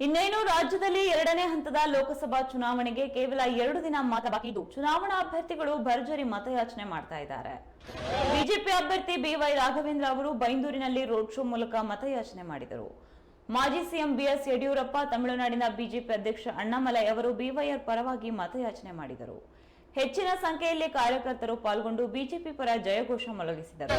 ಇನ್ನೇನು ರಾಜ್ಯದಲ್ಲಿ ಎರಡನೇ ಹಂತದ ಲೋಕಸಭಾ ಚುನಾವಣೆಗೆ ಕೇವಲ ಎರಡು ದಿನ ಮಾತ್ರ ಬಾಕಿ ಇದ್ದು ಚುನಾವಣಾ ಅಭ್ಯರ್ಥಿಗಳು ಭರ್ಜರಿ ಮತಯಾಚನೆ ಮಾಡ್ತಾ ಇದ್ದಾರೆ. ಬಿಜೆಪಿ ಅಭ್ಯರ್ಥಿ ಬಿವೈ ರಾಘವೇಂದ್ರ ಅವರು ಬೈಂದೂರಿನಲ್ಲಿ ರೋಡ್ ಶೋ ಮೂಲಕ ಮತಯಾಚನೆ ಮಾಡಿದರು. ಮಾಜಿ ಸಿಎಂ ಬಿಎಸ್ ಯಡಿಯೂರಪ್ಪ, ತಮಿಳುನಾಡಿನ ಬಿಜೆಪಿ ಅಧ್ಯಕ್ಷ ಅಣ್ಣಾಮಲೈ ಅವರು ಬಿವೈಆರ್ ಪರವಾಗಿ ಮತಯಾಚನೆ ಮಾಡಿದರು. ಹೆಚ್ಚಿನ ಸಂಖ್ಯೆಯಲ್ಲಿ ಕಾರ್ಯಕರ್ತರು ಪಾಲ್ಗೊಂಡು ಬಿಜೆಪಿ ಪರ ಜಯಘೋಷ ಮೊಳಗಿಸಿದರು.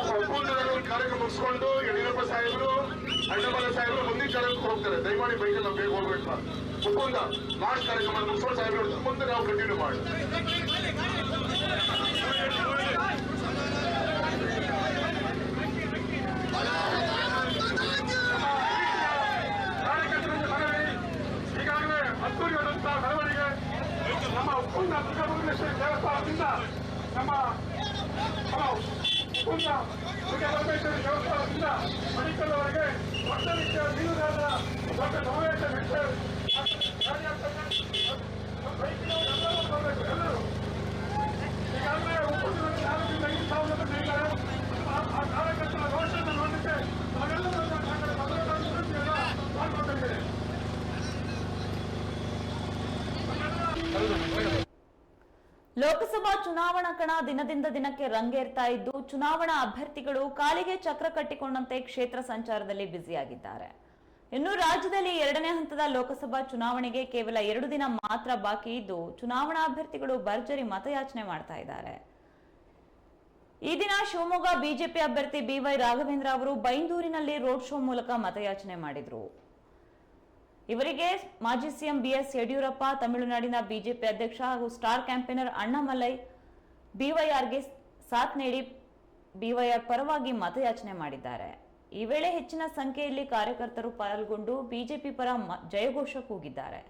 ಒಪ್ಪಂದಗಳು ಕಾರ್ಯಕ್ರಮ ಮುಗಿಸ್ಕೊಂಡು ಯಡಿಯೂರಪ್ಪ ಸಾಹೇಬರು ಅಣ್ಣಮಲ ಸಾಹೇಬರು ಮುಂದಿನ ಕಾರ್ಯಕ್ರಮಕ್ಕೆ ಹೋಗ್ತಾರೆ. ದಯಮಾಡಿ ಬೈಕಲ್ಲಿ ನಾವು ಬೇಗ ಹೋಗ್ಬೇಕು ಒಪ್ಪಂದ ಲಾಸ್ಟ್ ಕಾರ್ಯಕ್ರಮ ಮುಗಿಸ್ಕೊಂಡು ಸಾಹೇಬರು ಮುಂದೆ ನಾವು ಕಂಟಿನ್ಯೂ ಮಾಡಿ. ಈಗಾಗಲೇ ಅದ್ದೂರಿಯಾದಂತಹ ಮೆರವಣಿಗೆ ನಮ್ಮ ಉಪ್ಪುಂದ ದುರ್ಗಾಪರಮೇಶ್ವರಿ ದೇವಸ್ಥಾನದಿಂದ ನಮ್ಮ ನಮ್ಮ ಉಪ್ಪುಂದ ದುರ್ಗಾಪರಮೇಶ್ವರಿ ದೇವಸ್ಥಾನದಿಂದ ರೀತಿಯ ಮೀನುಗಾರರ ದೊಡ್ಡ ಸಮಾವೇಶ ನಡೆಸಿ ಲೋಕಸಭಾ ಚುನಾವಣಾ ಕಣ ದಿನದಿಂದ ದಿನಕ್ಕೆ ರಂಗೇರ್ತಾ ಇದ್ದು, ಚುನಾವಣಾ ಅಭ್ಯರ್ಥಿಗಳು ಕಾಲಿಗೆ ಚಕ್ರ ಕಟ್ಟಿಕೊಂಡಂತೆ ಕ್ಷೇತ್ರ ಸಂಚಾರದಲ್ಲಿ ಬ್ಯುಸಿಯಾಗಿದ್ದಾರೆ. ಇನ್ನು ರಾಜ್ಯದಲ್ಲಿ ಎರಡನೇ ಹಂತದ ಲೋಕಸಭಾ ಚುನಾವಣೆಗೆ ಕೇವಲ ಎರಡು ದಿನ ಮಾತ್ರ ಬಾಕಿ ಇದ್ದು, ಚುನಾವಣಾ ಅಭ್ಯರ್ಥಿಗಳು ಭರ್ಜರಿ ಮತಯಾಚನೆ ಮಾಡ್ತಾ ಇದ್ದಾರೆ. ಈ ದಿನ ಶಿವಮೊಗ್ಗ ಬಿಜೆಪಿ ಅಭ್ಯರ್ಥಿ ಬಿವೈ ರಾಘವೇಂದ್ರ ಅವರು ಬೈಂದೂರಿನಲ್ಲಿ ರೋಡ್ ಶೋ ಮೂಲಕ ಮತಯಾಚನೆ ಮಾಡಿದ್ರು. ಇವರಿಗೆ ಮಾಜಿ ಸಿಎಂ ಬಿಎಸ್ ಯಡಿಯೂರಪ್ಪ, ತಮಿಳುನಾಡಿನ ಬಿಜೆಪಿ ಅಧ್ಯಕ್ಷ ಹಾಗೂ ಸ್ಟಾರ್ ಕ್ಯಾಂಪೇನರ್ ಅಣ್ಣಾಮಲೈ, ಬಿವೈಆರ್ಗೆ ಸಾಥ್ ನೀಡಿ ಬಿವೈಆರ್ ಪರವಾಗಿ ಮತಯಾಚನೆ ಮಾಡಿದ್ದಾರೆ. ಈ ವೇಳೆ ಹೆಚ್ಚಿನ ಸಂಖ್ಯೆಯಲ್ಲಿ ಕಾರ್ಯಕರ್ತರು ಪಾಲ್ಗೊಂಡು ಬಿಜೆಪಿ ಪರ ಜಯಘೋಷ ಕೂಗಿದ್ದಾರೆ.